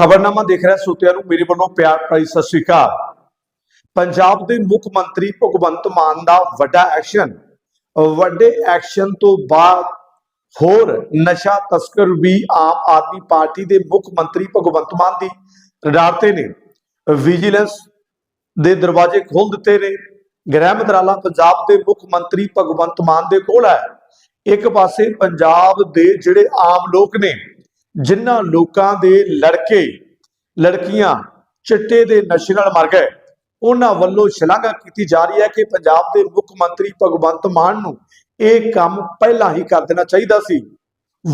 ਖਬਰਨਾਮਾ ਦੇਖ ਰਿਹਾ ਸੋਤਿਆਂ ਨੂੰ, ਮੇਰੇ ਵੱਲੋਂ ਪਿਆਰ ਭਰੀ ਸਤਿ ਸ਼੍ਰੀ ਅਕਾਲ। ਪੰਜਾਬ ਦੇ ਮੁੱਖ ਮੰਤਰੀ ਭਗਵੰਤ ਮਾਨ ਦਾ ਵੱਡਾ ਐਕਸ਼ਨ। ਵੱਡੇ ਐਕਸ਼ਨ ਤੋਂ ਬਾਅਦ ਹੋਰ ਨਸ਼ਾ ਤਸਕਰ ਵੀ ਆਮ ਆਦਮੀ ਪਾਰਟੀ ਦੇ ਮੁੱਖ ਮੰਤਰੀ ਭਗਵੰਤ ਮਾਨ ਦੀ ਰਡਾਰ ਤੇ ਨੇ। ਵਿਜੀਲੈਂਸ ਦੇ ਦਰਵਾਜ਼ੇ ਖੋਲ ਦਿੱਤੇ ਨੇ। ਗ੍ਰਹਿ ਮੰਤਰਾਲਾ ਪੰਜਾਬ ਦੇ ਮੁੱਖ ਮੰਤਰੀ ਭਗਵੰਤ ਮਾਨ ਦੇ ਕੋਲ ਹੈ। ਇੱਕ ਪਾਸੇ ਪੰਜਾਬ ਦੇ ਜਿਹੜੇ ਆਮ ਲੋਕ ਨੇ ਜਿਨ੍ਹਾਂ ਲੋਕਾਂ ਦੇ ਲੜਕੇ, ਲੜਕੀਆਂ ਚਿੱਟੇ ਦੇ ਨਸ਼ੇ ਨਾਲ ਮਰ ਗਏ। ਉਹਨਾਂ ਵੱਲੋਂ ਸ਼ਲਾਘਾ ਕੀਤੀ ਜਾ ਰਹੀ ਹੈ ਕਿ ਪੰਜਾਬ ਦੇ ਮੁੱਖ ਮੰਤਰੀ ਭਗਵੰਤ ਮਾਨ ਨੂੰ ਇਹ ਕੰਮ ਪਹਿਲਾਂ ਹੀ ਕਰ ਦੇਣਾ ਚਾਹੀਦਾ ਸੀ।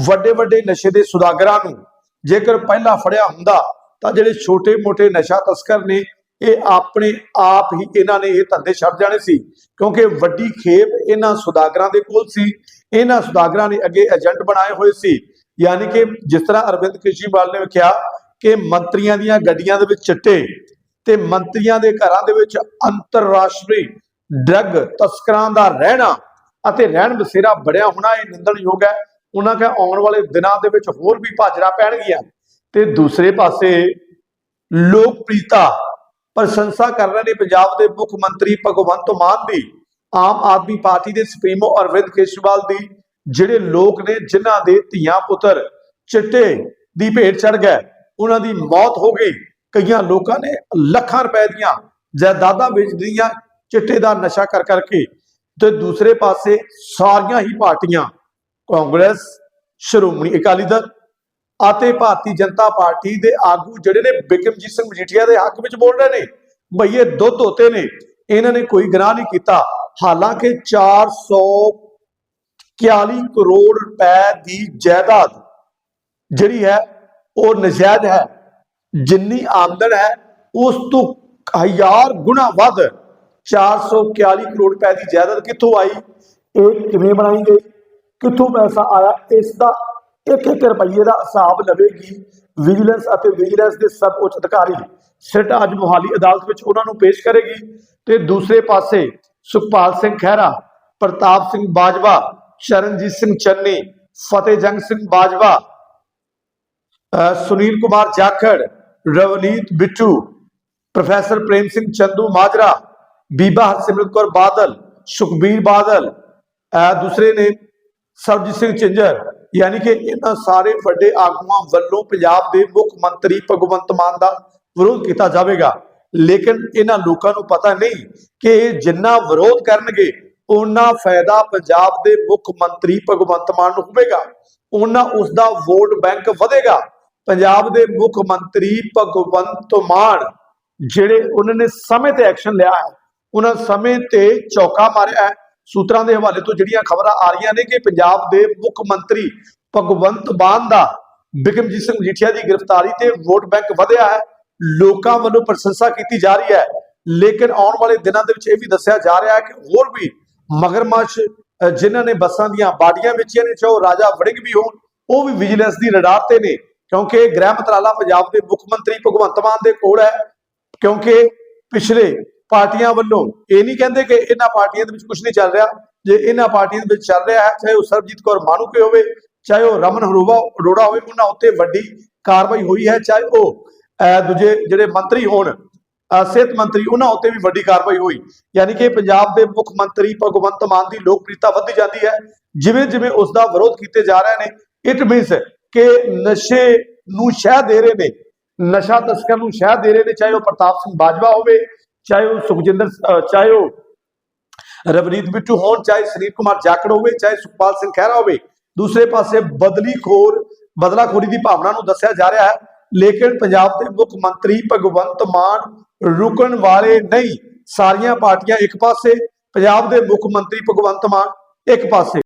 ਵੱਡੇ ਵੱਡੇ ਨਸ਼ੇ ਦੇ ਸੁਦਾਗਰਾਂ ਨੂੰ ਜੇਕਰ ਪਹਿਲਾਂ ਫੜਿਆ ਹੁੰਦਾ, ਤਾਂ ਜਿਹੜੇ ਛੋਟੇ-ਮੋਟੇ ਨਸ਼ਾ ਤਸਕਰ ਨੇ, ਇਹ ਆਪਣੇ ਆਪ ਹੀ ਇਹਨਾਂ ਨੇ ਇਹ ਧੰਦੇ ਛੱਡ ਜਾਣੇ ਸੀ। ਕਿਉਂਕਿ ਵੱਡੀ ਖੇਪ ਇਹਨਾਂ ਸੁਦਾਗਰਾਂ ਦੇ ਕੋਲ ਸੀ। ਇਹਨਾਂ ਸੁਦਾਗਰਾਂ ਨੇ ਅੱਗੇ ਏਜੰਟ ਬਣਾਏ ਹੋਏ ਸੀ। ਯਾਨੀ ਕਿ ਜਿਸ ਤਰ੍ਹਾਂ ਅਰਵਿੰਦ ਕੇਜਰੀਵਾਲ ਨੇ ਕਿਹਾ ਕਿ ਮੰਤਰੀਆਂ ਦੀਆਂ ਗੱਡੀਆਂ ਦੇ ਵਿੱਚ ਚਿੱਟੇ ਤੇ ਮੰਤਰੀਆਂ ਦੇ ਘਰਾਂ ਦੇ ਵਿੱਚ ਅੰਤਰਰਾਸ਼ਟਰੀ ਡਰੱਗ ਤਸਕਰਾਂ ਦਾ ਰਹਿਣਾ ਅਤੇ ਰਹਿਣ ਬਸੇਰਾ ਬੜਿਆ ਹੋਣਾ, ਇਹ ਨਿੰਦਣਯੋਗ ਹੈ। ਉਹਨਾਂ ਕਹੇ ਆਉਣ ਵਾਲੇ ਦਿਨਾਂ ਦੇ ਵਿੱਚ ਹੋਰ ਵੀ ਭਾਜੜਾ ਪੈਣਗੀਆਂ। ਤੇ ਦੂਸਰੇ ਪਾਸੇ ਲੋਕਪ੍ਰਿਯਤਾ ਪ੍ਰਸ਼ੰਸਾ ਕਰ ਰਹੇ ਨੇ ਪੰਜਾਬ ਦੇ ਮੁੱਖ ਮੰਤਰੀ ਭਗਵੰਤ ਮਾਨ ਦੀ। ਆਮ ਆਦਮੀ ਪਾਰਟੀ ਦੇ ਸੁਪਰੀਮੋ ਅਰਵਿੰਦ ਕੇਜਰੀਵਾਲ ਦੀ ਜਿਹੜੇ ਲੋਕ ਨੇ, ਜਿਨ੍ਹਾਂ ਦੇ ਧੀਆਂ ਪੁੱਤਰ ਚਿੱਟੇ ਦੀ ਭੇਟ ਚੜ ਗਏ, ਉਹਨਾਂ ਦੀ ਮੌਤ ਹੋ ਗਈ। ਕਈਆਂ ਲੋਕਾਂ ਨੇ ਲੱਖਾਂ ਰੁਪਏ ਦੀਆਂ ਜਾਇਦਾਦਾਂ ਵੇਚ ਦਿੱਤੀਆਂ, ਚਿੱਟੇ ਦਾ ਨਸ਼ਾ ਕਰ ਕਰਕੇ। ਤੇ ਦੂਸਰੇ ਪਾਸੇ ਸਾਰੀਆਂ ਹੀ ਪਾਰਟੀਆਂ, ਕਾਂਗਰਸ, ਸ਼੍ਰੋਮਣੀ ਅਕਾਲੀ ਦਲ ਅਤੇ ਭਾਰਤੀ ਜਨਤਾ ਪਾਰਟੀ ਦੇ ਆਗੂ ਜਿਹੜੇ ਨੇ, ਬਿਕਰਮਜੀਤ ਸਿੰਘ ਮਜੀਠੀਆ ਦੇ ਹੱਕ ਵਿੱਚ ਬੋਲ ਰਹੇ ਨੇ ਭਈ ਦੁੱਧ ਹੋਤੇ ਨੇ, ਇਹਨਾਂ ਨੇ ਕੋਈ ਗੁਨਾਹ ਨਹੀਂ ਕੀਤਾ। ਹਾਲਾਂਕਿ 441 ਕਰੋੜ ਰੁਪਏ ਦੀ ਜਾਇਦਾਦ ਜਿਹੜੀ ਹੈ ਉਹ ਨਜਾਇਜ਼ ਹੈ ਜਿੰਨੀ ਆਮਦਨ ਹੈ ਉਸ ਤੋਂ ਹਜ਼ਾਰ ਗੁਣਾ ਵੱਧ 441 ਕਰੋੜ ਰੁਪਏ ਦੀ ਜਾਇਦਾਦ ਕਿੱਥੋਂ ਆਈ ਇਹ ਕਿਵੇਂ ਬਣਾਈ ਗਈ ਕਿੱਥੋਂ ਪੈਸਾ ਆਇਆ ਇਸ ਦਾ ਇੱਕ ਇੱਕ ਰੁਪਈਏ ਦਾ ਹਿਸਾਬ ਲਵੇਗੀ ਵਿਜੀਲੈਂਸ ਅਤੇ ਵਿਜੀਲੈਂਸ ਦੇ ਸਭ ਉੱਚ ਅਧਿਕਾਰੀ ਸਿਟ ਅੱਜ ਮੁਹਾਲੀ ਅਦਾਲਤ ਵਿੱਚ ਉਹਨਾਂ ਨੂੰ ਪੇਸ਼ ਕਰੇਗੀ ਤੇ ਦੂਸਰੇ ਪਾਸੇ ਸੁਖਪਾਲ ਸਿੰਘ ਖਹਿਰਾ ਪ੍ਰਤਾਪ ਸਿੰਘ ਬਾਜਵਾ ਚਰਨਜੀਤ ਸਿੰਘ ਚੰਨੀ ਫਤਿਹਜੰਗ ਸਿੰਘ ਬਾਜਵਾ ਸੁਨੀਲ ਕੁਮਾਰ ਜਾਖੜ, ਰਵਨੀਤ ਬਿੱਟੂ, ਪ੍ਰੋਫੈਸਰ ਪ੍ਰੇਮ ਸਿੰਘ ਚੰਦੂ ਮਾਜਰਾ, ਬੀਬਾ ਹਰਸਿਮਰਤ ਕੌਰ ਬਾਦਲ, ਸੁਖਬੀਰ ਬਾਦਲ ਅਹ ਦੂਸਰੇ ਨੇ ਸਰਬਜੀਤ ਸਿੰਘ ਚਿੰਜਰ ਯਾਨੀ ਕਿ ਇਹਨਾਂ ਸਾਰੇ ਵੱਡੇ ਆਗੂਆਂ ਵੱਲੋਂ ਪੰਜਾਬ ਦੇ ਮੁੱਖ ਮੰਤਰੀ ਭਗਵੰਤ ਮਾਨ ਦਾ ਵਿਰੋਧ ਕੀਤਾ ਜਾਵੇਗਾ। ਲੇਕਿਨ ਇਹਨਾਂ ਲੋਕਾਂ ਨੂੰ ਪਤਾ ਨਹੀਂ ਕਿ ਇਹ ਜਿੰਨਾ ਵਿਰੋਧ ਕਰਨਗੇ ਉਹਨਾਂ ਫਾਇਦਾ ਪੰਜਾਬ ਦੇ ਮੁੱਖ ਮੰਤਰੀ ਭਗਵੰਤ ਮਾਨ ਨੂੰ ਹੋਵੇਗਾ। ਉਹਨਾਂ ਉਸ ਦਾ ਵੋਟ ਬੈਂਕ ਵਧੇਗਾ। ਪੰਜਾਬ ਦੇ ਮੁੱਖ ਮੰਤਰੀ ਭਗਵੰਤ ਮਾਨ ਜਿਹੜੇ ਉਹਨਾਂ ਨੇ ਸਮੇਂ ਤੇ ਐਕਸ਼ਨ ਲਿਆ ਹੈ, ਉਹਨਾਂ ਸਮੇਂ ਤੇ ਚੌਕਾ ਮਾਰਿਆ ਹੈ। ਸੂਤਰਾਂ ਦੇ ਹਵਾਲੇ ਤੋਂ ਜਿਹੜੀਆਂ ਖਬਰਾਂ ਆ ਰਹੀਆਂ ਨੇ ਕਿ ਪੰਜਾਬ ਦੇ ਮੁੱਖ ਮੰਤਰੀ ਭਗਵੰਤ ਮਾਨ ਦਾ ਬਿਕਰਮਜੀਤ ਸਿੰਘ ਮਜੀਠੀਆ ਦੀ ਗ੍ਰਿਫਤਾਰੀ ਤੇ ਵੋਟ ਬੈਂਕ ਵਧਿਆ ਹੈ। ਲੋਕਾਂ ਵੱਲੋਂ ਪ੍ਰਸ਼ੰਸਾ ਕੀਤੀ ਜਾ ਰਹੀ ਹੈ। ਲੇਕਿਨ ਆਉਣ ਵਾਲੇ ਦਿਨਾਂ ਦੇ ਵਿੱਚ ਇਹ ਵੀ ਦੱਸਿਆ ਜਾ ਰਿਹਾ ਹੈ ਕਿ ਹੋਰ ਵੀ ਮਗਰਮੱਛ ਅ, ਜਿਨ੍ਹਾਂ ਨੇ ਬੱਸਾਂ ਦੀਆਂ ਬਾਡੀਆਂ ਵੇਚੀਆਂ ਨੇ ਚਾਹੋ ਰਾਜਾ ਵੜਿੰਗ ਵੀ ਹੋਣ ਉਹ ਵੀ ਵਿਜੀਲੈਂਸ ਦੀ ਰਡਾਰ ਤੇ ਨੇ। ਕਿਉਂਕਿ ਗ੍ਰਹਿ ਮੰਤਰਾਲਾ ਪੰਜਾਬ ਦੇ ਮੁੱਖ ਮੰਤਰੀ ਭਗਵੰਤ ਮਾਨ ਦੇ ਕੋਲ ਹੈ। ਕਿਉਂਕਿ ਪਿਛਲੇ ਪਾਰਟੀਆਂ ਵੱਲੋਂ ਇਹ ਨਹੀਂ ਕਹਿੰਦੇ ਕਿ ਇਹਨਾਂ ਪਾਰਟੀਆਂ ਦੇ ਵਿੱਚ ਕੁਝ ਨਹੀਂ ਚੱਲ ਰਿਹਾ। ਜੇ ਇਹਨਾਂ ਪਾਰਟੀਆਂ ਦੇ ਵਿੱਚ ਚੱਲ ਰਿਹਾ ਹੈ ਚਾਹੇ ਉਹ ਸਰਬਜੀਤ ਕੌਰ ਮਾਨੂਕੇ ਹੋਵੇ ਚਾਹੇ ਉਹ ਰਮਨ ਹਰੋਵਾ ਅਰੋੜਾ ਹੋਵੇ ਉਹਨਾਂ ਉੱਤੇ ਵੱਡੀ ਕਾਰਵਾਈ ਹੋਈ ਹੈ। ਚਾਹੇ ਉਹ ਦੂਜੇ ਜਿਹੜੇ ਮੰਤਰੀ ਹੋਣ ਸਿਹਤ ਮੰਤਰੀ, ਉਹਨਾਂ ਉੱਤੇ ਵੀ ਵੱਡੀ ਕਾਰਵਾਈ ਹੋਈ। ਯਾਨੀ ਕਿ ਪੰਜਾਬ ਦੇ ਮੁੱਖ ਮੰਤਰੀ ਭਗਵੰਤ ਮਾਨ ਦੀ ਲੋਕਪ੍ਰਿਯਤਾ ਵੱਧਦੀ ਜਾਂਦੀ ਹੈ। ਜਿਵੇਂ ਜਿਵੇਂ ਉਸ ਦਾ ਵਿਰੋਧ ਕੀਤੇ ਜਾ ਰਹੇ ਨੇ ਇਟ ਮੀਨਸ ਕਿ ਨਸ਼ੇ ਨੂੰ ਸ਼ਹਿ ਦੇ ਰਹੇ ਨੇ, ਨਸ਼ਾ ਤਸਕਰ ਨੂੰ ਸ਼ਹਿ ਦੇ ਰਹੇ ਨੇ, ਚਾਹੇ ਉਹ ਪ੍ਰਤਾਪ ਸਿੰਘ ਬਾਜਵਾ ਹੋਵੇ, ਚਾਹੇ ਉਹ ਸੁਖਜਿੰਦਰ ਚਾਹੇ ਉਹ ਰਵਨੀਤ ਬਿੱਟੂ ਹੋਣ, ਚਾਹੇ ਸੁਨੀਲ ਕੁਮਾਰ ਜਾਖੜ ਹੋਵੇ, ਚਾਹੇ ਸੁਖਪਾਲ ਸਿੰਘ ਖਹਿਰਾ ਹੋਵੇ, ਦੂਸਰੇ ਪਾਸੇ ਬਦਲੀ ਖੋਰ ਬਦਲਾਖੋਰੀ ਦੀ ਭਾਵਨਾ ਨੂੰ ਦੱਸਿਆ ਜਾ ਰਿਹਾ ਹੈ। ਲੇਕਿਨ ਪੰਜਾਬ ਦੇ ਮੁੱਖ ਮੰਤਰੀ ਭਗਵੰਤ ਮਾਨ ਰੁਕਣ ਵਾਲੇ ਨਹੀਂ। ਸਾਰੀਆਂ ਪਾਰਟੀਆਂ ਇੱਕ ਪਾਸੇ, ਪੰਜਾਬ ਦੇ ਮੁੱਖ ਮੰਤਰੀ ਭਗਵੰਤ ਮਾਨ ਇੱਕ ਪਾਸੇ।